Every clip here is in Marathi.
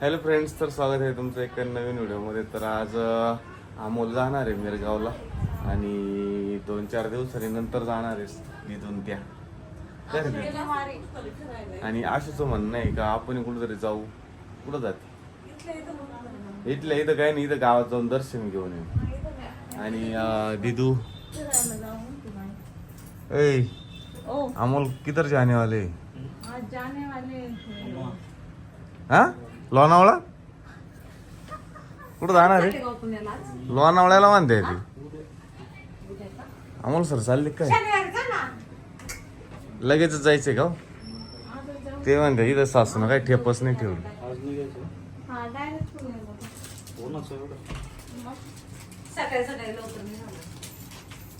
हॅलो फ्रेंड्स तर स्वागत आहे तुमचं एका नवीन व्हिडिओमध्ये. तर आज अमोल जाणार आहे मिरगावला आणि दोन चार दिवसांनी नंतर जाणार आहे इथून त्या. काय रे ते? आणि आशूचं म्हणणं आहे का आपण कुठेतरी जाऊ. कुठं जाते? इथल्या इथं काय नाही इथं गावात जाऊन दर्शन घेऊन येऊ. आणि दिदू. ऐ अमोल किधर जाने वाले आज जाने वाले हैं। लोणावळा? कुठं जाणार आहे? लोणावळ्याला म्हणते ती अमोल सर चालले काय? लगेच जायचंय का हो? ते म्हणते इथं सासून काही ठेपच नाही ठेवलं.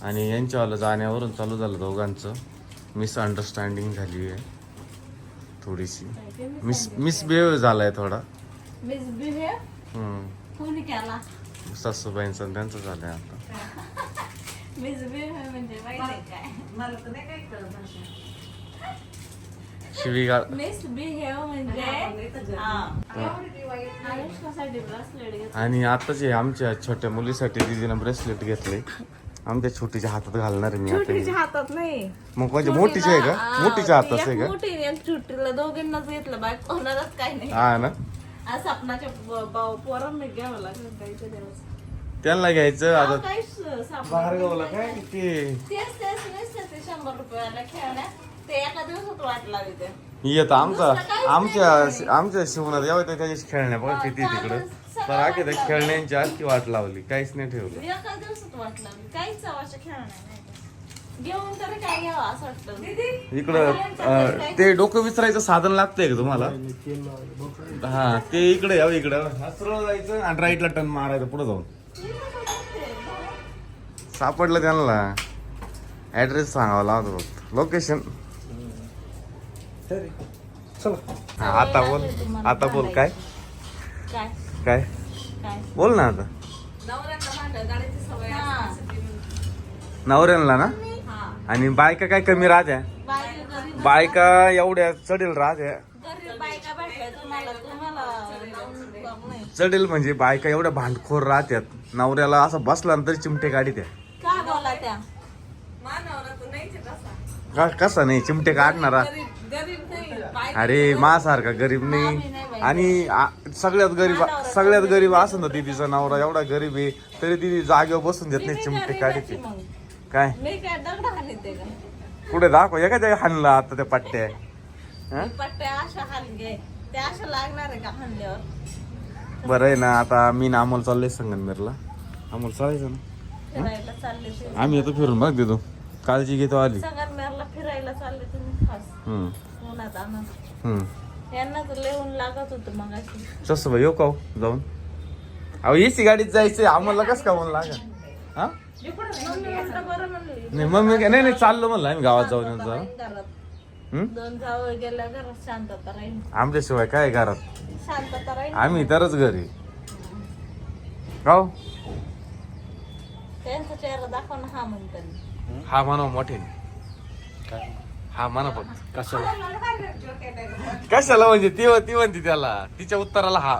आणि यांच्यावाला जाण्यावरून चालू झालं दोघांचं. मिसअंडरस्टँडिंग झाली आहे थोडीशी मिस मिसबिहेव झालाय थोडा? हम्म. कोणी केला सासूबाईंचं आणि त्यांचं झालंय आता म्हणजे माहिती आहे काय मला तर नाही काही कळत भाषा. शिवीगाळ Misbehave म्हणजे हा. घेतलं. आणि आताच हे आमच्या छोट्या मुलीसाठी दिदीनं ब्रेसलेट घेतले आमच्या छोटीच्या हातात घालणार आहे मी छोटीच्या आता हातात नाही. मग म्हणजे मोठीची आहे का? मोठीच्या हातात आहे का? मोठी एक छोटीला दोघींनाच घेतलं बाय कोणालाच काही नाही. हा ना? आज सपनाच्या ब- ब- पोरांना घ्यावं लागलं काहीतरी दिवस. त्यांना घ्यायचं आता. काय सापडलं बाहेरगावला काय ते? तेच तेच नसतं ते शंभर रुपयाला खेळण्या. ते एका दिवसात वाट लागली ते येत आमचा दुसरं काहीच आमच्या आमच्या शिवनात यावं तर त्याची खेळण्या बघा किती तिकडं. तर आखी त्या खेळण्यांची आखी वाट लावली काहीच नाही ठेवलं. एका दिवसात वाट लागली काहीच चवाच्या खेळण्या नाही का. घेऊन तरी काय घ्यावं असं वाटतं. इकडं अं, ते डोकं विसरायचं साधन लागतंय का तुम्हाला? हा ते इकडे यावं इकडं. हा, सरळ जायचं आणि राईटला टर्न मारायचं पुढे जाऊन. सापडलं त्यांना. ऍड्रेस सांगावा लागतो फक्त. लोकेशन आता बोल आता बोल काय? काय? बोल ना आता. नवऱ्यांना ना. आणि बायका काय कमी राहत्या बायका एवढ्या चढेल राहत्या गरीब बायका भेटल्या तुम्हाला तुम्हाला काम नाही. चढेल म्हणजे बायका एवढ्या भांडखोर राहत्यात नवऱ्याला असं बसला तरी चिमटे काढी त्या? का कसा नाही? चिमटे काढणारा. अरे मासारखा गरीब नाही आणि आ- सगळ्यात गरीब सगळ्यात गरीब असं ना तिचा नवरा एवढा गरीब आहे तरी ती जागेवर बसून देत नाही चिमटे काढते. काय? मी काय दगड हाणते का? पुढे दाखव एका जागी हाणला आता त्या पट्ट्या. हा? मी पट्ट्या अशा हाणगे त्या अशा लागणार आहे का हाणल्यावर? बरं आहे ना आता मी ना अमोल चाललोय संगनमेरला. अमोल चालायचं ना? फिरायला चालले ते आम्ही येतो फिरून बघ देतो काळजी घेतो आली संगमनेरला फिरायला चालले तुम्ही खास. हम्म उन्हात आणत हम्म यांना तर लिहून लागत होतं मग अशी तसं भाई येऊ का हो? जाऊन. अहो एसी गाडीत जायचंय. आम्हाला कस का म्हणून लागा हा? मम्मी बरं म्हणली. नाही मग मी काय- नाही नाही चाललो म्हणलं. आम्ही गावात जाऊन. घरात. हम्म? दोन जावं गेल्या घरात शांतता राहील आमच्याशिवाय काय घरात? शांतता राहील आम्ही तरच घरी. गाव त्यांचा चेहरा दाखव ना हा म्हणतात हा म्हणा मोठे हा म्हणा फक्त. कशाला? कशाला म्हणजे? ती ती म्हणते त्याला. तिच्या उत्तराला हा.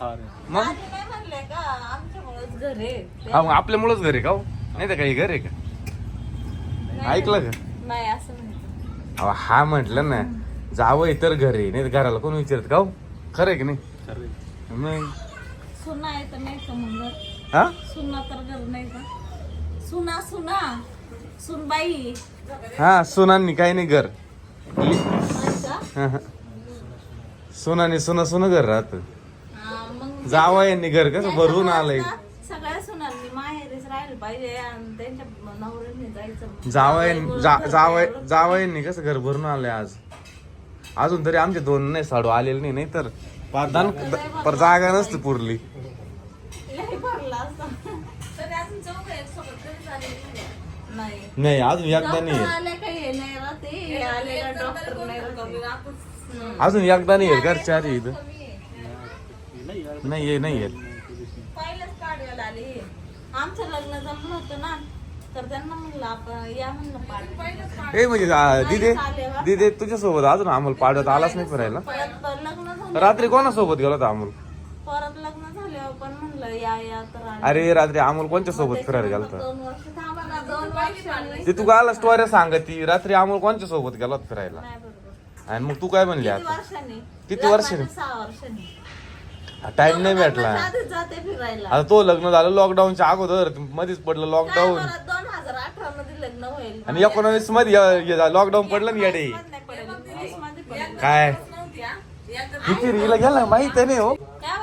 मग? आधी नाही म्हणले का? आमच्यामुळेच घर आहे. हा मग आपल्यामुळेच घरी का हो? नाही तर काही घर आहे का? ऐकलं का? नाही असं म्हणतो. अहो, हा म्हटलं ना जावं तर घरी नाही तर घराला कोण विचारत का हो? खरं आहे की नाही? मग? सुना आहे तर नाही का मग घर हा? सुना तर घर नाही का? सुना सुना. सुनबाई. हा सोनांनी काही नाही घर. सोनाने सोना सोनं घर राहत. मग जावयांनी घर कसं भरून आलंय. सगळ्या सुनांनी माहेरीच राहिलं पाहिजे आणि त्यांच्या नवऱ्याने जायचं जावयां जा- जावय जावयांनी कसं घर भरून आलंय आज. अजून तरी आमचे दोन नाही साडू आलेले नाही नाही तर पार दान पर जागा नसती पुरली. लय भरला असता. तरी अजून चौघ एक सोबत तरी झालेली नाही. नाही नाही अजून एकदा डॉक्टर नाही. आले काही नाही राहते आले का डॉक्टर नाही राहते अजून एकदा नाही घर चार इथं. नाही ये नाही. येत पहिलंच काढवायला आली आमचं लग्न जमलं होतं ना तर त्यांना म्हणलं आपण या म्हणलं पाठ ए म्हणजे आ, दिदे दिदे तुझ्यासोबत अजून आम्हाला पाडत आलाच नाही फिरायला. रात्री कोणासोबत गेला होता अमोल या या तर. अरे रात्री अमोल कोणच्या सोबत फिरायला गेला होता दोन वर्ष थांबा ना दोन वर्ष ते तू गाला स्टोऱ्या सांगती रात्री अमोल कोणच्या सोबत गेला होता फिरायला? नाही बरोबर. आणि मग तू काय म्हणली किती आता? वर्षांनी? किती वर्षांनी? लग्नाच्या सहा वर्षांनी. टाइम नाही भेटला. लग्नाच्या आधीच जाते फिरायला. आता तो लग्न झालं लॉकडाऊनच्या अगोदर मध्येच पडलं काय लॉकडाऊन बरं, दोन हजार अठरा मध्ये लग्न होईल. आणि एकोणावीसमध्ये लॉकडाऊन पडलं ना येडे. नाही पडेल, वीसमध्ये पडेल. काय? किती रीला गेला माहीत आहे नाही हो. काय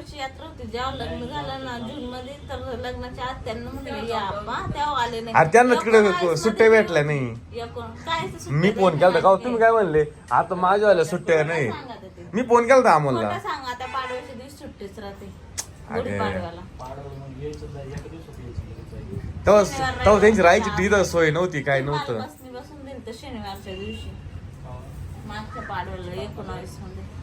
पाडोशी यात्रा होती. जेव्हा लग्न झालं ना जून मध्ये तर लग्नाच्या आत त्यांना म्हणलं या तेव्हा आले नाही. अरे त्यांना तिकडे सुट्ट्या भेटल्या नाही. एकोण- काय ते सुट्ट्या मी फोन केला का तुम्ही काय म्हणले? आता माझ्यावाल्या सुट्ट्या नाही. सांगा ते? ते. मी फोन केला अमोलला खोटं सांगा त्या पाडव्याच्या दिवशी सुट्टीच राहते. अरे. गुढीपाडव्याला तेव्हा तेव्हा त्यांची राहायची तिथं सोय नव्हती काय नव्हतं. बसनी बसून दिल तर शनिवारच्या दिवशी. मागच्या पाडव्याला एकोणावीसमध्ये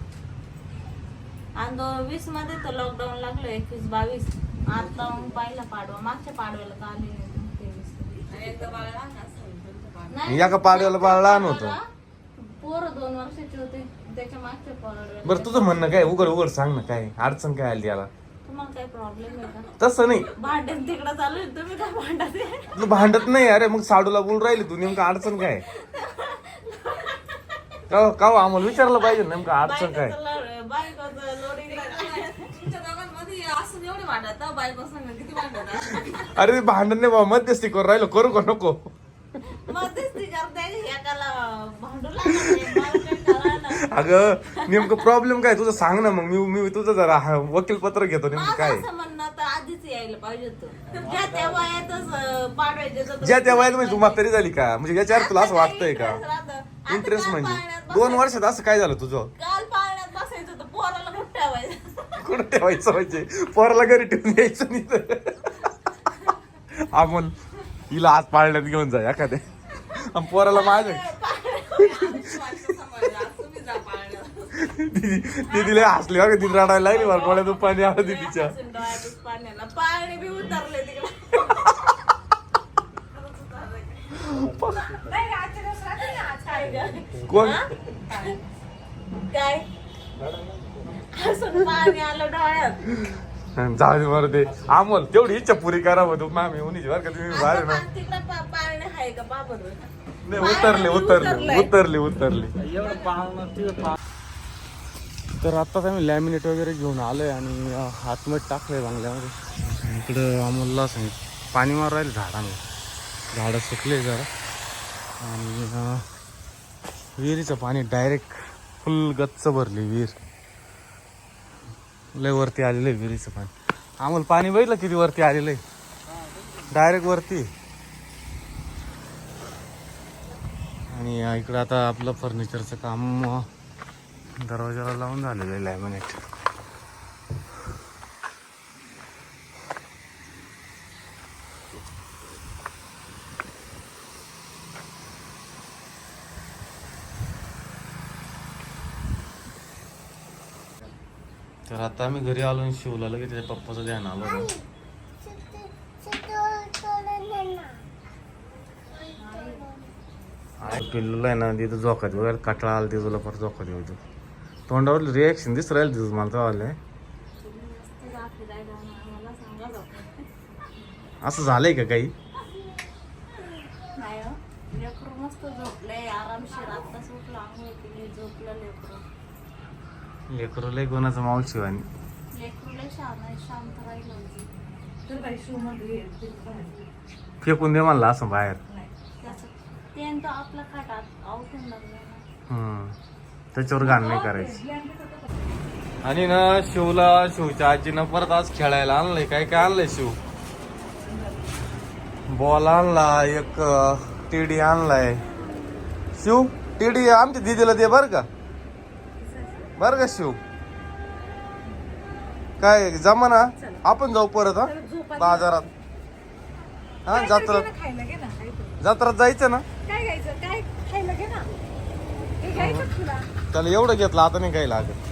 आणि दोन वीसमध्ये तर लॉकडाऊन लागलं एकवीस बावीस. आता मग पहिला पाडवा मागच्या पाडव्याला तर आले तेवीस. नाही, एका पाडव्याला बाळ लहान होतं. पोरं दोन वर्षाचे होते त्याच्या मागच्या पाडव्याला. बरं तुझं म्हणणं काय? उघड उघड सांग ना काय? अडचण काय आली याला? तुम्हाला काही प्रॉब्लेम आहे का? तसं नाही. भांडण तिकडं चालू आहे तुम्ही काय भांडत? तू भांडत नाही अरे मग साडूला बोल राहिली तू नेमकं अडचण काय? का का आम्हाला विचारलं पाहिजे नेमकं अडचण काय बायकोचं लढ- बायकोचं लोडिंग तुमच्या दोघांमध्ये असून एवढे भांडत ना, बायको संग किती भांडत अरे भांडण नाही बाबा मध्यस्थी करून राहिलो करू का नको? अगं नेमकं प्रॉब्लेम काय? तुझं सांग ना मग. मी मी तुझं जरा वकील पत्र घेतो नेमकं काय? तर ज्या त्या तर वयात म्हणजे तू म्हातारी झाली का? म्हणजे याच्यावर तुला असं वाटतंय का? इंटरेस्ट म्हणजे? दोन वर्षात असं काय झालं तुझं काल पाळण्यात बसायचं होतं पोराला कुठं कुठं ठेवायचं म्हणजे पोराला घरी ठेवून नाही तर. अमोल हिला आज पाळण्यात घेऊन जा एखाद्या. पोराला माझ्या. तिला हसली बघा ती रडायला लागली मला डोळ्यातून पाणी आलं ती तिच्या डोळ्यापासून डोळ्यातच पाण्याला पाळणे बी उतरले तिकडे काय गं? कोण काय हसून पाणी आलं डोळ्यात. जाऊ दे अमोल तेवढी इच्छा पुरी करा तू. मामी उन्हीची बरं का तुम्ही बाहेर ना. पा- आहे का बाबर? नाही उतरले उतरले उतरले. उतरले तर आत्ताच आम्ही लॅमिनेट वगैरे घेऊन आलोय आणि अं, आतमध्ये टाकलंय बांगल्यामध्ये. इकडं अमोलला सांगित पाणी मार राहील झाडांना झाडं सुकले जरा. आणि अं, विहिरीचं पाणी डायरेक्ट फुल गच्च भरली विहीर. लय वरती आलेलं आहे विहिरीचं पाणी. आम्हाला पाणी बघितलं किती वरती आलेलं आहे. डायरेक्ट वरती. आणि इकडं आता आपलं फर्निचरचं काम दरवाजाला लावून झालेलं आहे लॅमिनेट तर आता आम्ही घरी आलो आणि शिवला लगेच त्याच्या पप्पाचं ध्यान आलं पिल्लूला आहे ना तिथं झोका देऊ यार कटाळा आला ते तुला परत झोका देऊ तोंडावर रिॲक्शन दिसत राहील तिथं मला तर आलंय. जाऊ असं झालंय का काही? नाही हो. झोपलंय आरामशीर. आता झोपलं लेकरू. लेकरू लय कोणाचं मावशी आणि लेकरू लय शांत आहे शांत राहिलं तर काही शू मध्ये फेकून दे म्हणला असं बाहेर. त्याच्यावर घाण नाही करायचं. आणि ना शिवला शिवच्या आजीनं परत आज खेळायला आणलंय. काय काय आणलंय शिव? बॉल आणला एक टीडी आणलाय. शिव टीडी आमच्या दिदीला दे बर का. बर का शिव? काय जमा ना आपण जाऊ परत हा? बाजारात. हा जत्रात खायला घे ना काहीतरी. जत्रात जायचं ना? काय घ्यायचं काय खायला घे ना हे घ्यायचं तुला. त्याला एवढं घेतलं आता नाही काही लागत.